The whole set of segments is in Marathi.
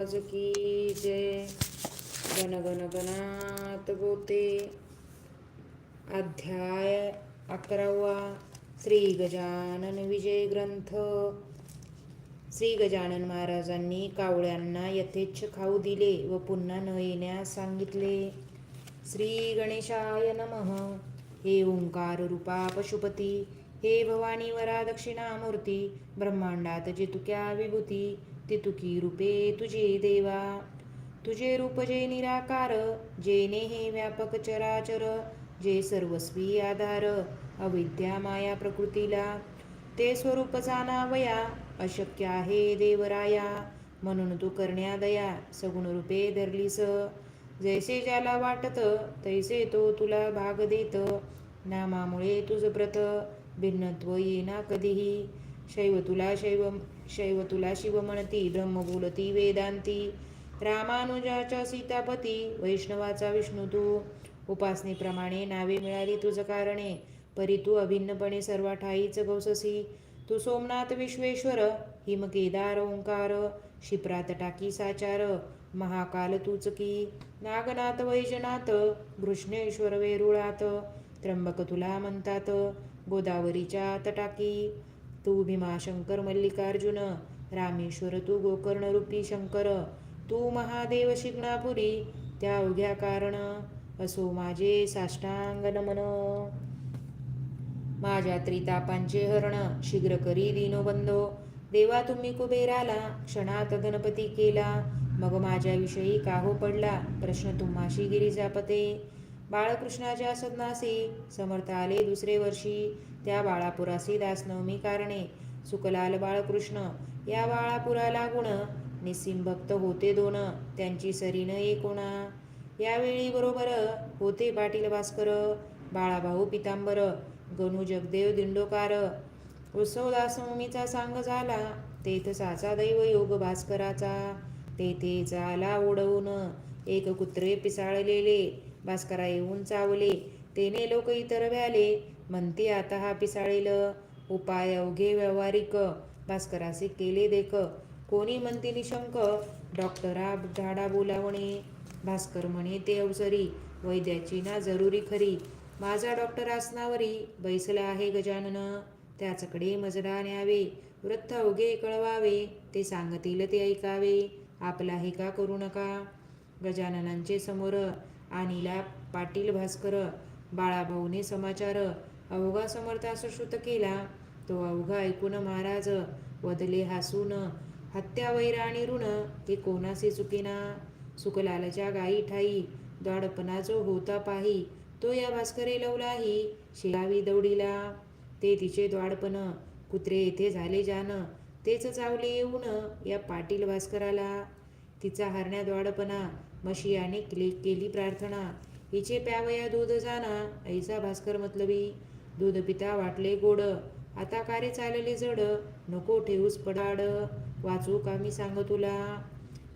आज की जय गण गण गणात गोते अध्याय अकरावा श्री गजानन विजय ग्रंथ. श्री गजानन महाराजांनी कावळ्यांना यथेच्छ खाऊ दिले व पुन्हा न येण्यास सांगितले. श्री गणेशाय नमः. हे ओंकार रूपा पशुपती. हे भवानी वरा दक्षिणामूर्ती ब्रह्मांडात जेतुक्या विभूती. तितुकी रूपे तुझे देवा. तुझे रूप जे निराकार जे नेहे व्यापक चराचर जे सर्वस्वी आधार अविद्या माया प्रकृतीला. ते स्वरूप जाणावया अशक्य आहे देवराया. म्हणून तू करण्या दया सगुण रूपे धरलीस. जैसे ज्याला वाटत तैसे तो तुला भाग देत. नामामुळे तुझ प्रत भिन्नत्व येना कधीही. शैव तुला शैव शैव तुला शिव म्हणती ब्रह्म बोलती वेदांती. रामानुजाच्या सीतापती वैष्णवाचा विष्णू तू. उपासनेप्रमाणे नावे मिळाली तुझं कारणे. परी तू अभिन्नपणे सर्व ठाईच गौससी. तू सोमनाथ विश्वेश्वर हिमकेदार ओंकार. शिप्रात टाकी साचार महाकाल तूच की. नागनाथ वैजनाथ घृष्णेश्वर वेरुळात. त्र्यंबक तुला म्हणतात गोदावरीच्या तटाकी तू भीमाशंकर मल्लिकार्जुन रामेश्वर तू गोकर्ण रूपी शंकर तू महादेव शिकणापुरी त्या अवघ्या कारण असो माझे साष्टांग नमन. माझ्या त्रितापांचे हरण शीघ्र करी दीनोबंधो. देवा तुम्ही कुबेराला क्षणात गणपती केला. मग माझ्याविषयी काहो पडला प्रश्न तुम्हाशी गिरिजापते. बाळकृष्णाच्या सदनासी समर्थ आले दुसरे वर्षी त्या बाळापुरासी दासनवमी कारणे. सुकलाल बाळकृष्ण या बाळापुराला गुण निस्सिम भक्त होते दोन त्यांची सरीन एकोणा यावेळी बरोबर होते पाटील भास्कर बाळाभाऊ पितांबर गणू जगदेव दिंडोकार. उत्सव दासनवमीचा सांग झाला तेथ साचा दैव योग भास्कराचा. तेथे झाला ओढवून एक कुत्रे पिसाळलेले भास्करा येऊन चावले. तेने लोक इतर व्याले म्हणते आता हा पिसाळेल. उपाय अवघे व्यावहारिक. भास्करासे केले देख. कोणी म्हणते निशंक? डॉक्टरा झाडा बोलावणे. भास्कर म्हणे ते अवसरी. वैद्याची ना जरुरी खरी. माझा डॉक्टर आसनावरी. बैसला आहे गजानन. त्याचकडे मजडा न्यावे. वृत्त अवघे कळवावे. ते सांगतील ते ऐकावे. आपला हे का करू नका? गजाननांचे समोर आणिला पाटील भास्कर बाळाभाऊने समाचार. अवघा समर्थास श्रुत केला. तो अवघा ऐकून महाराज वदले हासून हत्या वैर आणि ऋण हे कोणासे चुकेना? सुकलालच्या गाई ठाई द्वाडपणा जो होता पाही तो या भास्करे लवलाही शिलावी दौडीला. ते तिचे द्वाडपण कुत्रे येथे झाले जान तेच चावले येऊन या पाटील भास्कराला. तिचा हरण्या द्वाडपणा मशियाने क्लिक केली प्रार्थना. हिचे प्यावया दूध जाना ऐसा भास्कर मतलबी. दूध पिता वाटले गोड. आता कारे चालले जड? नको ठेवूस पडाड. वाचू का मी सांग तुला?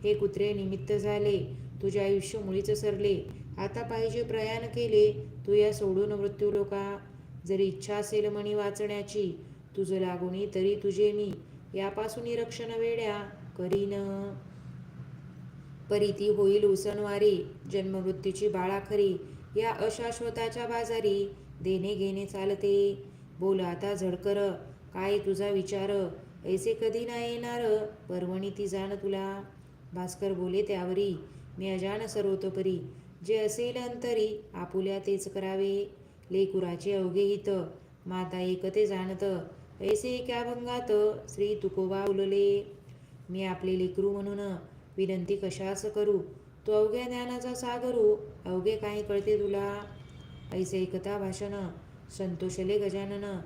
हे कुत्रे निमित्त झाले. तुझे आयुष्य मुळीच सरले. आता पाहिजे प्रयाण केले. तू या सोडून मृत्यू लोका. जरी इच्छा असेल म्हणी वाचण्याची तुझं लागुनी तरी तुझे मी. यापासून रक्षण वेड्या. करीन. परिती होईल उसनवारी जन्ममृत्यूची बाळा खरी या अशाश्वताच्या बाजारी देणे घेणे चालते. बोल आता झडकर काय तुझा विचार? ऐसे कधी नाही येणार? पर्वणी ती जाण तुला. भास्कर बोले त्यावरी मी अजान सर्वतोपरी. जे असेल अंतरी आपुल्या तेच करावे. लेकुराचे अवघे हित माता एक ते जाणत. ऐसे एका भंगात? श्री तुकोबा उलले मी आपले लेकरू म्हणून विनंती कशास करू? तो अवघ्या ज्ञानाचा सागरू अवघे काही कळते तुला? ऐसे ऐकता भाषण. संतोषले गजानन.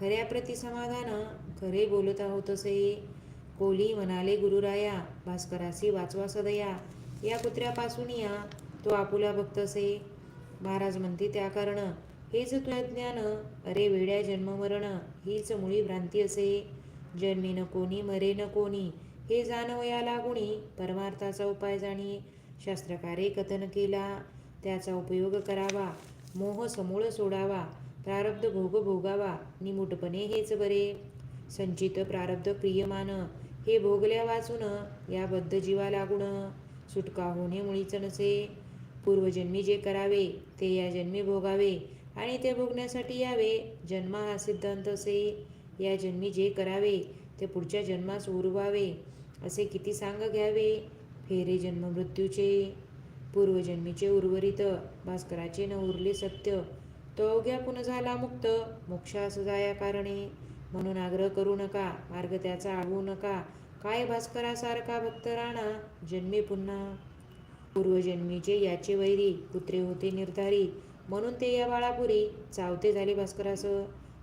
खऱ्या प्रति समाधान खरे बोलत आहोत असे. कोली म्हणाले गुरुराया भास्करासी वाचवा सदया. या कुत्र्यापासून या. तो आपुला भक्त असे. महाराज म्हणते त्या कारण. हेच तुझ्या ज्ञान अरे वेड्या जन्ममरण. हीच मुळी भ्रांती असे. जन्मी न कोणी मरे न कोणी. हे जाणवया लागुणी परमार्थाचा उपाय जाणी शास्त्रकारे कथन केला त्याचा उपयोग करावा मोह समूळ सोडावा प्रारब्ध भोग भोगावा निमुटपणे हेच बरे. संचित प्रारब्ध क्रियमान हे भोगल्या वाचून या बद्ध जीवा लागून सुटका होणे मुळीच नसे. पूर्वजन्मी जे करावे ते या जन्मी भोगावे आणि ते भोगण्यासाठी यावे जन्म हा सिद्धांत असे. या जन्मी जे करावे ते पुढच्या जन्मास उरवावे. असे किती सांग घ्यावे? फेरे जन्म मृत्यूचे पूर्वजन्मीचे उर्वरित भास्कराचे न उरले सत्य. तो अवघ्या पुन झाला मुक्त. मोक्षास जाया कारणे. म्हणून आग्रह करू नका. मार्ग त्याचा आळवू नका. काय भास्करासारखा भक्त राणा? जन्मे पुन्हा. पूर्वजन्मीचे याचे वैरी. पुत्रे होते निर्धारी. म्हणून ते या बाळापुरी. चावते झाले भास्करास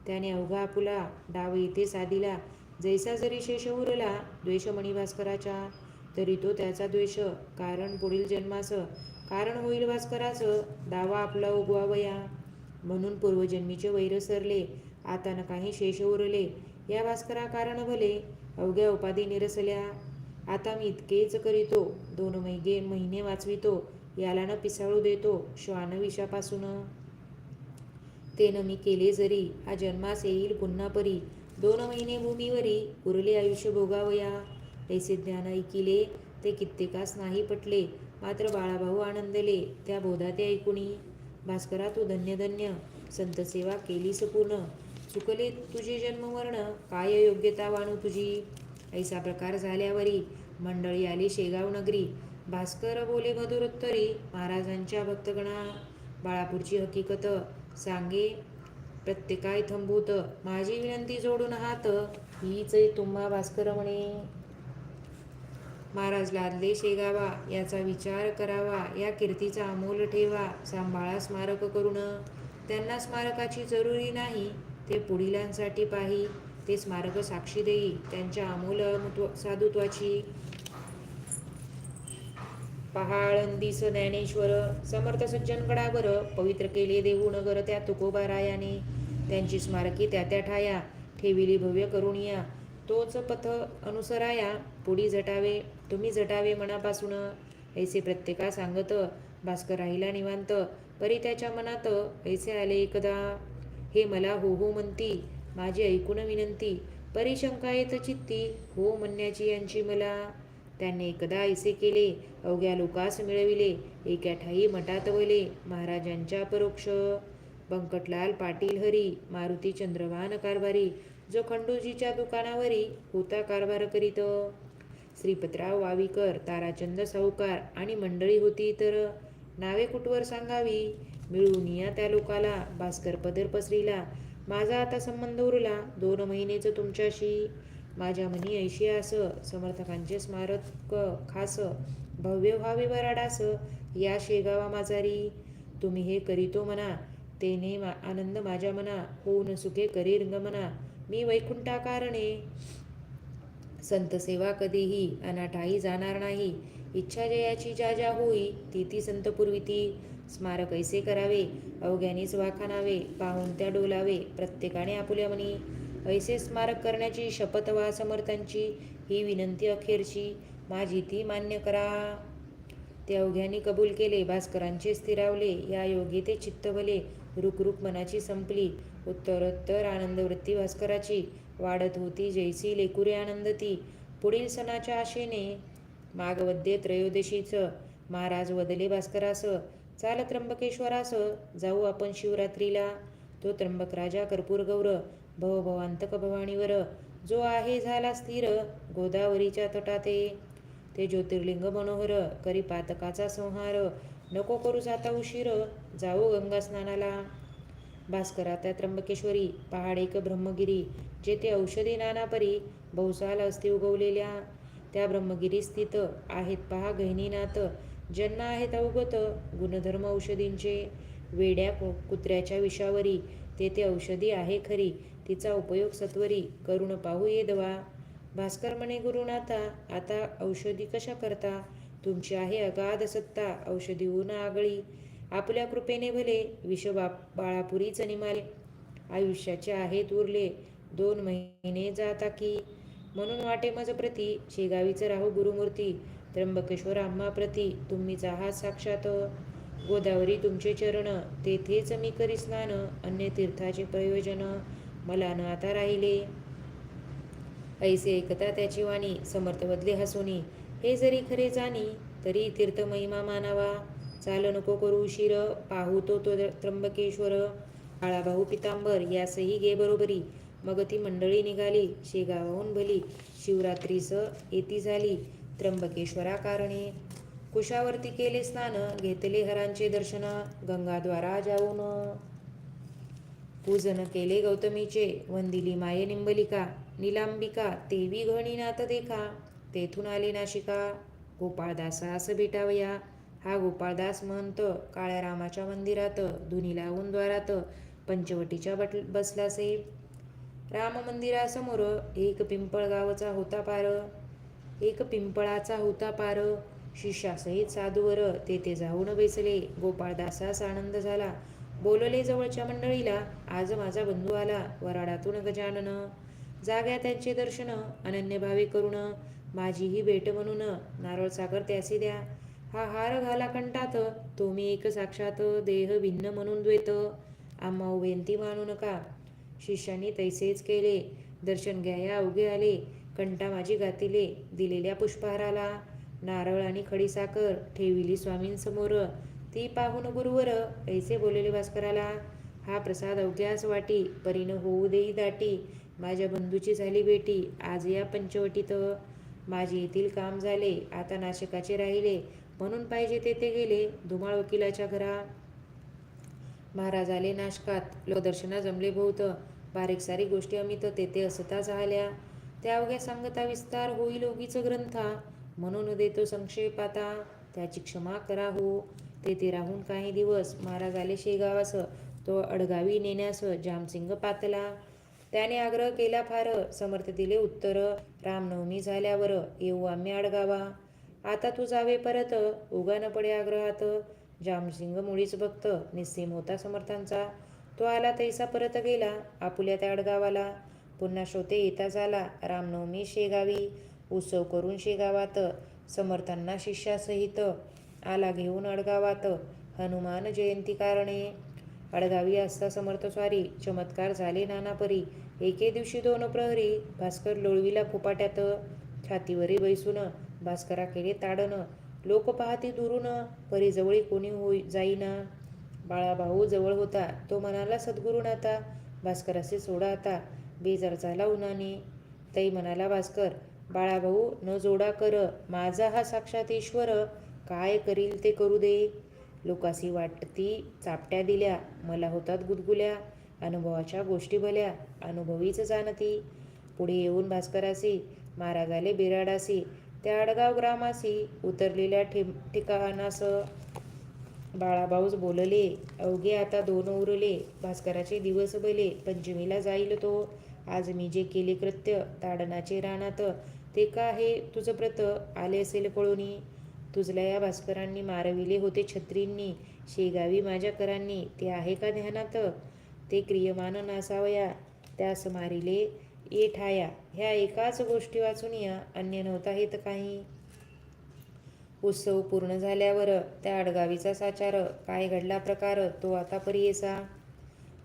त्याने अवघा आपुला डाव येथे साधिला. जैसा जरी शेष उरला द्वेषमणी भास्कराच्या तरी तो त्याचा द्वेष. कारण पुढील जन्माचं कारण होईल भास्कराचं. दावा आपला उगवावया. म्हणून पूर्वजन्मीचे वैर सरले. आता न काही शेष उरले. या भास्करा कारण भले अवघ्या उपाधी निरसल्या. आता मी इतकेच करीतो. दोन महिगे महिने वाचवितो. याला न पिसाळू देतो. श्वान विषापासून. तेन मी केले जरी. हा जन्मास येईल पुन्हा परी. दोन महिने भूमीवरी उरले आयुष्य भोगावया. ऐसे ज्ञान ऐकिले ते कित्येकास नाही पटले. मात्र बाळाभाऊ आनंदले त्या बोधा ते ऐकुणी भास्करा तू धन्य धन्य. संतसेवा केलीस पूर्ण. चुकले तुझे जन्मवर्ण काय योग्यता वाणू तुझी? ऐसा प्रकार झाल्यावरी मंडळी आली शेगाव नगरी. भास्कर बोले मधुरोत्तरी महाराजांच्या भक्तगणा. बाळापूरची हकीकत सांगे. प्रत्येकाय थंबूत. माझी विनंती जोडून हात. हीच तुम्हा भास्कर म्हणे महाराज लादले शेगावा याचा विचार करावा या कीर्तीचा अमोल ठेवा सांभाळा स्मारक करून. त्यांना स्मारकाची जरुरी नाही ते पुढीलांसाठी पाही ते स्मारक साक्षी देई त्यांच्या अमोल साधुत्वाची. पहाळंदी ज्ञानेश्वर समर्थ सज्जनगडावर पवित्र केले देऊ नगर त्या तुकोबारायाने. त्यांची स्मारकी त्या त्या ठाया ठेविली भव्य करुणिया. तोच पथ अनुसराया पुढी झटावे तुम्ही झटावे मनापासून. ऐसे प्रत्येका सांगत भास्कर राहिला निवांत. परी त्याच्या मनात ऐसे आले एकदा. हे मला हो हो म्हणती माझी ऐकून विनंती. परी शंका येत चित्ती हो म्हणण्याची यांची मला. त्यांनी एकदा ऐसे केले. अवघ्या लोकास मिळविले. एका ठाई मठात वले महाराजांच्या परोक्ष. बंकटलाल पाटील हरी. मारुती चंद्रवान कारभारी. जो खंडूजीच्या दुकानावरी होता कारभार करीत. श्रीपतराव वावीकर ताराचंद साहूकार आणि मंडळी होती तर नावे कुठवर सांगावी? मिळून या त्या लोकाला. भास्कर पदर पसरीला. माझा आता संबंध उरला. दोन महिनेचं तुमच्याशी. माझ्या मनी ऐशी आस समर्थकांचे स्मारक खास भव्य व्हावे वराडास या शेगावा माझारी तुम्ही हे करीतो म्हणा तेने मा आनंद माझ्या मना होऊन सुखे करी रंगमना मी वैकुंठा कारणे संत सेवा कधीही अनाठाई जाणार नाही इच्छा जयाची ज्या ज्या होई ती ती संत ती स्मारक ऐसे करावे अवघ्यानीच वाखाणावे पाहून त्या डोलावे प्रत्येकाने आपुल्या म्हणी ऐसे स्मारक करण्याची शपथ वा समर्थांची ही विनंती अखेरची. माझी ती मान्य करा. ते अवघ्यानी कबूल केले. भास्करांचे स्थिरावले. या योगी ते चित्तवले. रुकरुक मनाची संपली. उत्तरोत्तर आनंदवृत्ती भास्कराची. वाढत होती. जैसी लेकुरे आनंद ती. पुढील सणाच्या आशेने मागवद्ये त्रयोदशीच. महाराज वदले भास्करास. चाल त्र्यंबकेश्वरास. जाऊ आपण शिवरात्रीला. तो त्र्यंबक राजा कर्पूर गौर भवभवांतक भवानीवर जो आहे झाला स्थिर गोदावरीच्या तटाते. ते ज्योतिर्लिंग मनोहर करी पातकाचा संहार. नको करू जाता उशीर जाऊ गंगा स्नानाला. भास्करा त्या त्र्यंबकेश्वरी पहाड एक ब्रह्मगिरी जेथे औषधी नानापरी बहुसाल असती उगवलेल्या. त्या ब्रह्मगिरी स्थित आहेत पहा गहिनीनाथ. ज्यांना आहेत अवगत गुणधर्म औषधींचे. वेड्या कु- कुत्र्याच्या विषावरी तेथे औषधी आहे खरी. तिचा उपयोग सत्वरी करून पाहू ये दवा. भास्कर म्हणे गुरुनाथा आता औषधी कशा करता? तुमची आहे अगाध सत्ता औषधी ऊन आगळी. आपल्या कृपेने भले विष बाप बाळापुरीच निमाले. आयुष्याचे आहेत उरले दोन महिने जाता की. म्हणून वाटे मज प्रती शेगावीचं राहू गुरुमूर्ती. त्र्यंबकेश्वर आम्हा प्रती तुम्हीच आहात साक्षात. गोदावरी तुमचे चरण तेथेच मी करी स्नान अन्य तीर्थाचे प्रयोजन मला न आता राहिले. ऐसे ऐकता त्याची वाणी समर्थ बदले हसुनी. हे जरी खरे जाणी तरी तीर्थ महिमा मानावा. चाल नको करू उशीर पाहू तो तो त्र्यंबकेश्वर. काळाभाऊ पितांबर यासही गे बरोबरी. मग ती मंडळी निघाली शेगावाहून भली. शिवरात्रीस येती झाली त्र्यंबकेश्वरा कारणे कुशावरती केले स्नान घेतले हरांचे दर्शन गंगाद्वारा जाऊन. पूजन केले गौतमीचे वंदिली माये निंबलिका निलांबिका तेवी घणीनाथ देखा तेथून आले नाशिका. गोपाळदासास भेटावया हा गोपाळदास महंत काळ्या रामाच्या मंदिरात धुनी लावून द्वारात पंचवटीच्या बट बसलासे. राम मंदिरासमोर एक पिंपळ गावचा होता पार एक पिंपळाचा होता पार शिष्यासहित साधूवर तेथे जाऊन बेसले. गोपाळदासास आनंद झाला. बोलले जवळच्या मंडळीला आज माझा बंधू आला. वराडातून गजानन. जाग्या त्यांचे दर्शन. अनन्य भावे करून माझीही भेट म्हणून. नारळ साखर त्यासी द्या. हा हार घाला कंटात तो मी एक साक्षात देह भिन्न म्हणून द्वेत. आम्हा उभेंती मानू नका. शिष्यांनी तैसेच केले. दर्शन घ्याया अवघे आले. कंटा माझी गातिले दिलेल्या पुष्पहाराला. नारळ आणि खडीसाखर ठेविली स्वामींसमोर. ती पाहून गुरुवर ऐसे बोलले भास्कराला हा प्रसाद अवघ्यास वाटी परीनं होऊ देई दाटी. माझ्या बंधूची झाली बेटी आज या पंचवटीत. माझे येथील काम झाले आता नाशिकाचे राहिले. म्हणून पाहिजे तेथे गेले धुमाळ वकिलाच्या घरा. महाराज आले नाशकात लोकदर्शना जमले बहुत. बारीक सारी गोष्टी अमित तेथे असता झाल्या. त्या अवघ्या सांगता विस्तार होईल ओगीच ग्रंथा. म्हणून देतो संक्षेप आता. त्याची क्षमा करा हो तेथे राहून काही दिवस महाराज आले शेगावास. तो अडगावी नेण्यास जामसिंग पातला. त्याने आग्रह केला फार. समर्थ दिले उत्तर. रामनवमी झाल्यावर येऊ आम्ही अडगावा आता तू जावे परत. उगा न पडे आग्रहात. जामसिंग मुळीच भक्त. निस्सीम होता समर्थांचा. तो आला तैसा परत गेला. आपुल्या त्या अडगावाला पुन्हा श्रोते येता झाला. रामनवमी शेगावी. उत्सव करून शेगावात. समर्थांना शिष्यासहित आला घेऊन अडगावात हनुमान जयंती कारणे. अडगावी असता समर्थ स्वारी. चमत्कार झाले नाना परी एके दिवशी दोन प्रहरी. भास्कर लोळवीला फुपाट्यात छातीवरी बैसून भास्करा केले ताडन लोक पाहती दुरून परी जवळी कोणी होई जाईना. बाळाभाऊ जवळ होता. तो म्हणाला सद्गुरून आता भास्कराशी सोडा आता. बेजार झाला उन्हाने. तई म्हणाला भास्कर बाळाभाऊ न जोडा कर. माझा हा साक्षात ईश्वर. काय करील ते करू दे. लोकासी वाटती चापट्या दिल्या. मला होतात गुदगुल्या. अनुभवाच्या गोष्टी भल्या. अनुभवीच जाणती. पुढे येऊन भास्करासी महाराजाले बिराडासी त्या आडगाव ग्रामासी उतरलेल्या ठि ठिकाणास बाळाभाऊस बोलले. अवघे आता दोन उरले. भास्कराचे दिवस बले पंचमीला जाईल तो. आज मी जे केले कृत्य ताडनाचे रानात ते का हे तुझं व्रत आले असेल कळूनी तुझल्या या भास्करांनी मारविले होते छत्रींनी शेगावी माझ्या करांनी. ते आहे का ध्यानात? ते क्रियमान नासावया त्यास मारिले ये ठाया ह्या एकाच गोष्टी वाचून या अन्य नव्हता हेत काही. उत्सव पूर्ण झाल्यावर त्या अडगावीचा साचार काय घडला प्रकार तो आता परियेसा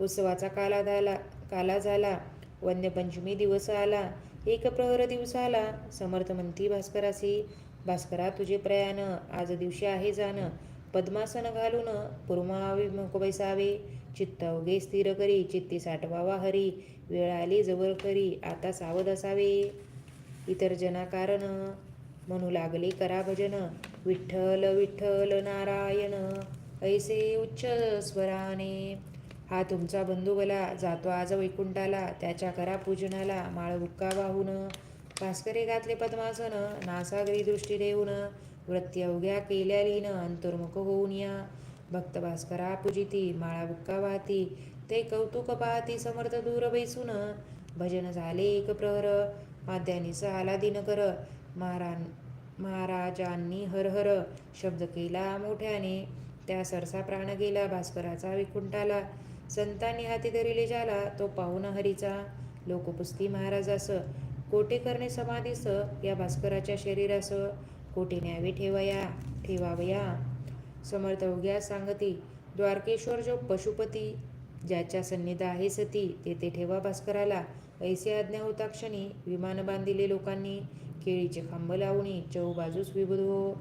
उत्सवाचा काला झाला काला झाला. वन्यपंचमी दिवस आला. एक प्रहर दिवसाला समर्थ म्हणती भास्करासी भास्करा तुझे प्रयाण आज दिवशी आहे जाणं. पद्मासन घालून पुरमावे मुख बैसावे. चित्त अवघे स्थिर करी चित्ती साठवावा हरी. वेळ आली जवळ करी आता सावध असावे. इतर जना कारण म्हणू लागले करा भजन. विठ्ठल विठ्ठल नारायण ऐसे उच्च स्वराने. हा तुमचा बंधू जातो आज वैकुंठाला त्याच्या करा पूजनाला माळ बुक्का वाहून. भास्करे घातले पद्मासन नासागरी दृष्टी देऊन. वृत्ती अवघ्या केल्या लीन अंतर्मुख होऊन या. भक्त भास्करा पूजिती माळा बुक्का वाहती. ते कौतुक पाहती समर्थ दूर बैसून. भजन झाले एक प्रहर माध्यानीस आला दिनकर. महारान महाराजांनी हर हर शब्द केला मोठ्याने. त्या सरसा प्राण गेला भास्कराचा विकुंठाला. संतांनी हाती धरिले ज्याला तो पाहून हरीचा लोकपुस्ती महाराजास कोटे करणे समाधीस या भास्कराच्या शरीरास कोटे न्यावे ठेवया ठेवावया. समर्थ उग्या सांगती द्वारकेश्वर जो पशुपती ज्याच्या सन्निध आहे सती तेथे ठेवा भास्कराला. ऐसे आज्ञा होता क्षणी विमान बांधिले लोकांनी केळीचे खांब लावणी चौबाजूस विबुध हो.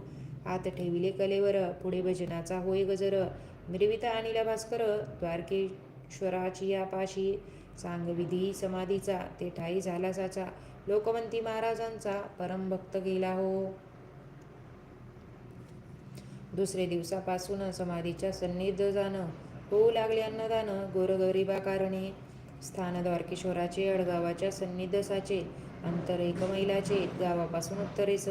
आत ठेविले कलेवर पुढे भजनाचा होय गजर. मिरविता अनिल भास्कर द्वारकेश्वराची यापाशी सांगविधी समाधीचा ते ठाई झाला साचा लोकवंती महाराजांचा परमभक्त गेला हो. दुसरे दिवसापासून समाधीच्या सन्निध जाणं होऊ लागले अन्नदान गोरगरीबा कारणे स्थान द्वारकेश्वराचे अडगावाच्या सन्निधसाचे अंतर एक मैलाचे गावापासून उत्तरेस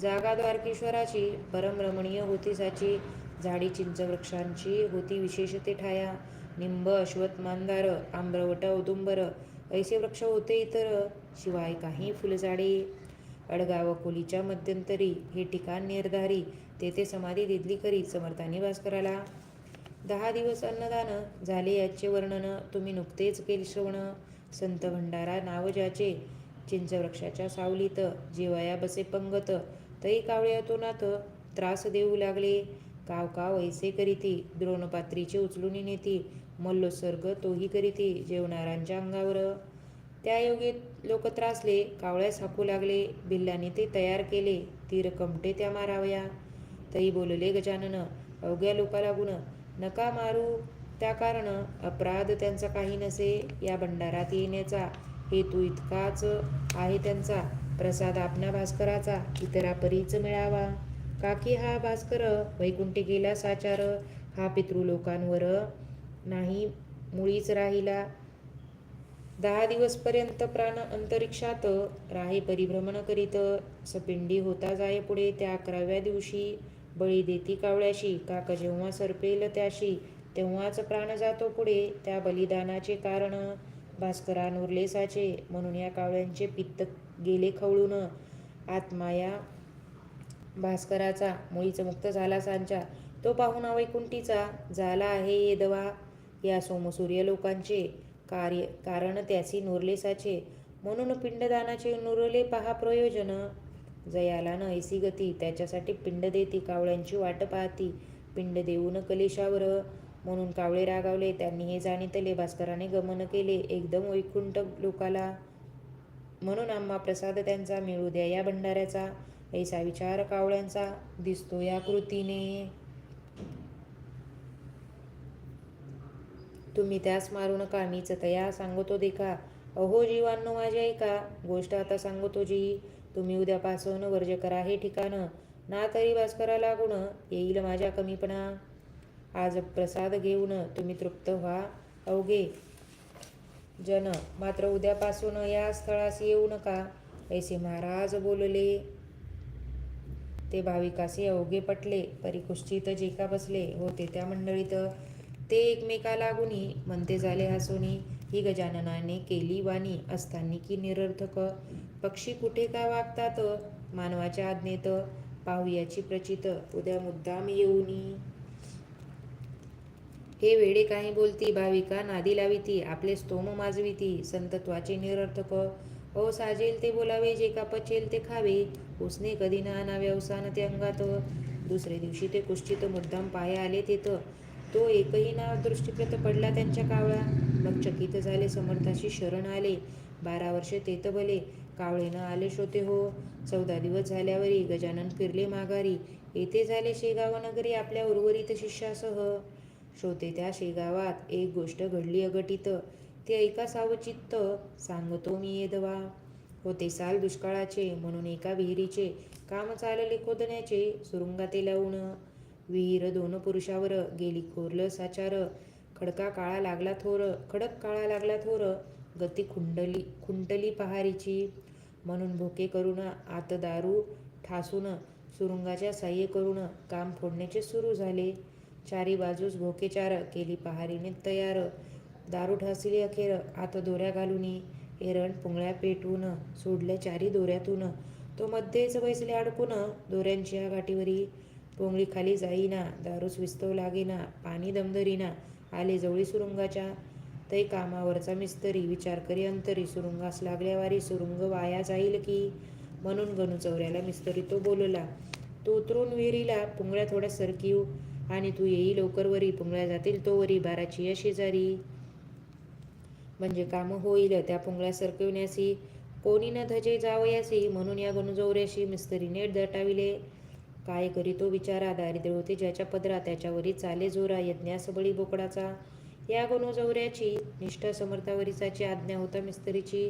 जागा द्वारकेश्वराची परमरमणीय होती साची झाडी चिंच वृक्षांची होती. विशेष ते ठाया निंब अश्वत मांदार आंब्रवट औदुंबर ऐसे वृक्ष होते इतर. शिवाय काही फुलझाडे अडगाव खोलीच्या मध्यंतरी हे ठिकाण निर्धारी तेथे समाधी दिदली करी समर्थानी भास्कराला दहा दिवस अन्नदान झाले याचे वर्णन तुम्ही नुकतेच केले श्रवण. संत भंडारा नाव ज्याचे चिंचवृक्षाच्या सावलीत जेवया बसे पंगत तई कावळ्यातोनात त्रास देऊ लागले. काव काव ऐसे करीती द्रोणपात्रीचे उचलून नेती मल्लोत्सर्ग तोही करीती जेवणाऱ्यांच्या अंगावर. त्या योगे लोक त्रासले कावळ्यास हाकू लागले भिल्लाने ते तयार केले तीर कमटे त्या मारावया. तई बोलले गजानन अवघ्या लोका लागून नका मारू. त्या कारण अपराध त्यांचा काही नसे या भंडारात येण्याचा हेतू इतकाच आहे त्यांचा. प्रसाद आपणा भास्कराचा इतरापरीच मिळावा. काकी हा भास्कर वैकुंठी गेला साचार हा पितृलोकांवर नाही मुळीच राहिला. दहा दिवसपर्यंत प्राण अंतरिक्षात राहे परिभ्रमण करीत. सपिंडी होता जाय पुढे त्या अकराव्या दिवशी. बळी देती कावळ्याशी. काक जेव्हा सरपेल त्याशी तेव्हाच प्राण जातो पुढे. त्या बलिदानाचे कारण. भास्करा उरलेसाचे म्हणून या कावळ्यांचे पित्त गेले खवळून. आत्माया भास्कराचा मुळीच मुक्त झाला सांचा. तो पाहून वैकुंठीचा झाला आहे येदवा या सोमसूर्य लोकांचे कार्य कारण त्यासी नुरलेसाचे. म्हणून पिंडदानाचे नुरले पहा प्रयोजन. जयाला न ऐसी गती त्याच्यासाठी पिंड देती कावळ्यांची वाट पाहती. पिंड देऊन कलेशावर. म्हणून कावळे रागावले त्यांनी हे जाणीतले भास्कराने गमन केले एकदम वैकुंठ लोकाला. म्हणून आम्हा प्रसाद त्यांचा मिळू द्या या भंडाऱ्याचा. ऐसा विचार कावळ्यांचा दिसतो या कृतीने. तुम्ही त्यास मारू नका मीच तया सांगतो देखा. अहो जीवांनो माझ्या ऐका गोष्ट आता सांगतो जी. तुम्ही उद्यापासून वर्ज करा हे ठिकाण. ना तरी भास्करा लागून येईल माझ्या कमीपणा. आज प्रसाद घेऊन तुम्ही तृप्त व्हा अवघे. जन मात्र उद्यापासून या स्थळास येऊ नका ऐसे महाराज बोलले. ते भाविकासे अवघे पटले परिकुष्ठित जे का बसले होते त्या मंडळीत. ते एकमेका लागुनी म्हणते झाले हसुनी ही गजाननाने केली वाणी असतानी की निरर्थक. पक्षी कुठे का वागतात? मानवाच्या आज्ञेत. पाहुयाची प्रचित. उद्या मुद्दाम येऊनी. हे वेडे काही बोलती भाविका नादी लाविती आपले स्तोम माजविती संतत्वाचे निरर्थक. ओ साजेल ते बोलावे जे का पचेल ते खावे. उसने कधी ना ना व्यवसान ते अंगात दुसरे दिवशी ते कुश्चित मुद्दाम पाया आले तिथं. तो एकही ना दृष्टीप्रत पडला त्यांच्या कावळा. मग चकित झाले समर्थाशी शरण आले. बारा वर्षे तेत भले कावळे न आले श्रोते हो. चौदा दिवस झाल्यावरी गजानन फिरले माघारी. येथे झाले शेगाव नगरी आपल्या उर्वरित शिष्यासह. श्रोते त्या शेगावात एक गोष्ट घडली अघटित. ते ऐका सावचित्त सांगतो मी येदवा होते. साल दुष्काळाचे म्हणून एका विहिरीचे काम चालले खोदण्याचे सुरुंगाते लावून विहीर दोन पुरुषावर गेली खोरलं साचार खडका काळा लागला थोर खडक काळा लागला थोर गती खुंडली खुंटली पहारीची. म्हणून भोके करून आत दारू ठासून सुरुंगाच्या साह्य करून काम फोडण्याचे सुरू झाले. चारी बाजूस भोकेचार केली पहारीने तयार. दारू ठासली अखेर आत दोऱ्या घालूनी एरण पुंगळ्या पेटवून सोडल्या चारी दोऱ्यातून. तो मध्येच बैसले अडकून दोऱ्यांच्या गाठीवरी पोंगळी खाली जाईना दारूस विस्तव लागेना पाणी दमदरीना आले जवळी सुरुंगाच्या तै कामावरचा मिस्तरी. विचार करी अंतरी सुरुंगास लागल्यावारी सुरुंग वाया जाईल की? म्हणून गणू चौऱ्याला मिस्तरी तो बोलला तो उतरून विहिरीला पुंगळ्या थोड्या सरकीव आणि तू येई लवकर वरी. पुंगळ्या जातील तो वरी बाराची या शेजारी. म्हणजे काम होईल त्या पुंगळ्या सरकविण्यासी. कोणी न धजे जावयासी म्हणून या गणुजवऱ्याशी मिस्त्रीने दटाविले. काय करी तो विचारा दारिद्र्य होते ज्याच्या पदरा त्याच्यावरी चाले जोरा यज्ञास बळी बोकडाचा. या गणुजवऱ्याची निष्ठा समर्थावरीचाची आज्ञा होता मिस्त्रीची.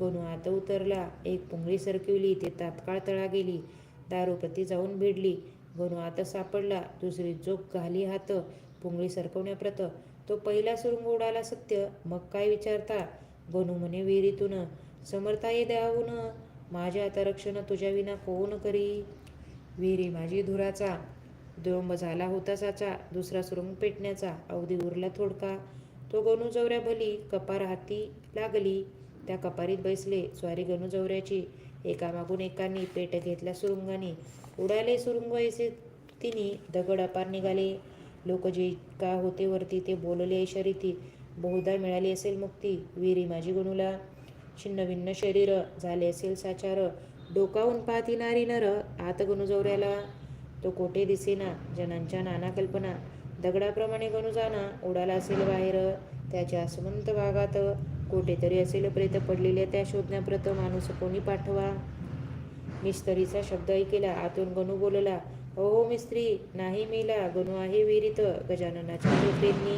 गणू आत उतरला एक पुंगळी सरकविली ते तात्काळ तळा गेली दारूप्रती जाऊन भिडली. गणू आत सापडला दुसरी जोक घाली हात. पुंगळी सरकवण्याप्रत तो पहिला सुरुंग उडाला सत्य. मग काय विचारता? गणू म्हणे विहिरीतून. समर्था ये द्यावून माझ्या आता रक्षण तुझ्या विना कोण करी? विहिरी माझी धुराचा. द्रोंब झाला होता साचा. दुसरा सुरुंग पेटण्याचा. अवधी उरला थोडका. तो गणू जवऱ्या भली कपार हाती लागली. त्या कपारीत बैसले. स्वारी गणू जवऱ्याची. एकामागून एकांनी पेट घेतल्या सुरुंगाने. उडाले सुरुंग ऐसे तिने. दगड अपार निघाले. लोक जे का होते वरती ते बोलले शरीती बहुधा मिळाली असेल मुक्ती. विहिरी माझी गणूला. छिन्नभिन्न शरीर झाले असेल साचार. डोकावून पाहती नारी नर आत गणुजवऱ्याला. तो कोठे दिसेना? जनांच्या नाना कल्पना. दगडाप्रमाणे गणुजाना. उडाला असेल बाहेर. त्याच्या आसमंत भागात कोठेतरी असेल प्रेत पडलेल्या त्या शोधण्याप्रत माणूस कोणी पाठवा? मिस्तरीचा शब्द ऐकेला आतून गणू बोलला हो हो मिस्त्री नाही मेला गणू आहे विहिरीत गजाननाच्या प्रेतनी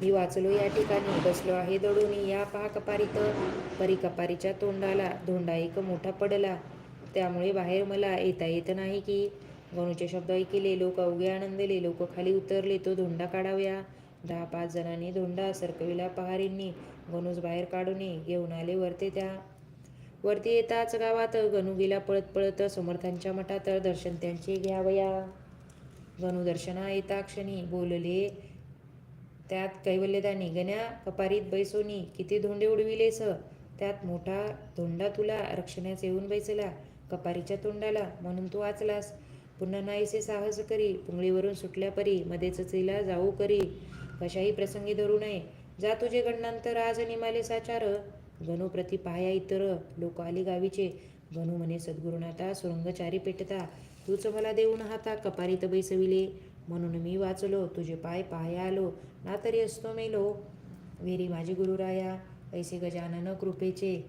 मी वाचलो या ठिकाणी बसलो आहे दडून या पहा कपारीत. परी कपारीच्या तोंडाला धोंडा एक मोठा पडला. त्यामुळे बाहेर मला येता येत नाही की. गणूचे शब्द ऐकले लोक अवघे आनंदले लोक खाली उतरले तो धोंडा काढाव्या. दहा पाच जणांनी धोंडा सरकविला पहारींनी. गणूस बाहेर काढून घेऊन आले वरते त्या. वरती येताच गावात गणू गेला पळत पळत समर्थांच्या मठात दर्शन त्यांचे घ्यावया. गणू दर्शना येता क्षणी बोलले त्यात कैवल्यदानी गण्या कपारीत बैसोनी किती धोंडे उडविलेस त्यात मोठा धोंडा तुला रक्षणास येऊन बैसला कपारीच्या तोंडाला म्हणून तू वाचलास. पुन्हा नाहीसे साहस करी पुंगळीवरून सुटल्या परी मध्येच तिला जाऊ करी. कशाही प्रसंगी धरू नये. जा तुझे गणनांतर आज निमाले साचार. गणू प्रति पाया इतर लोक आली गावीचे. गणू म्हणे सद्गुरुनाथा सुरंगचारी पेटता. तूच मला देऊन हाता कपारीत बैसविले. म्हणून मी वाचलो तुझे पाय पाया आलो. ना तरी असतो मेलो वेरी माझे गुरुराया. ऐसे गजानन कृपेचे.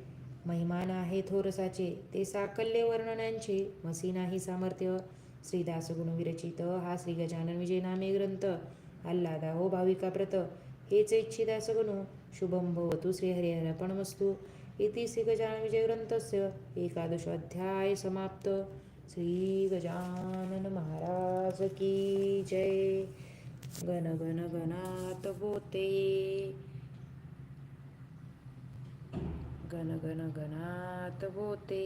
महिमान आहे थोरसाचे. ते साकल्य वर्णनांचे. मसी नाही सामर्थ्य. श्रीदास गुणविरचित हा श्री गजानन विजय नामे ग्रंथ. अल्लादा हो भाविका प्रत हेच इच्छिदास गणू. शुभं भवतु श्रीहरिहरपणमस्तु इति श्रीगजानविजयग्रन्थस्य गजानन एकादशोऽध्याय समाप्त। श्रीगजानन महाराज की जय। गण गण गणात बोते गण गण गणात बोते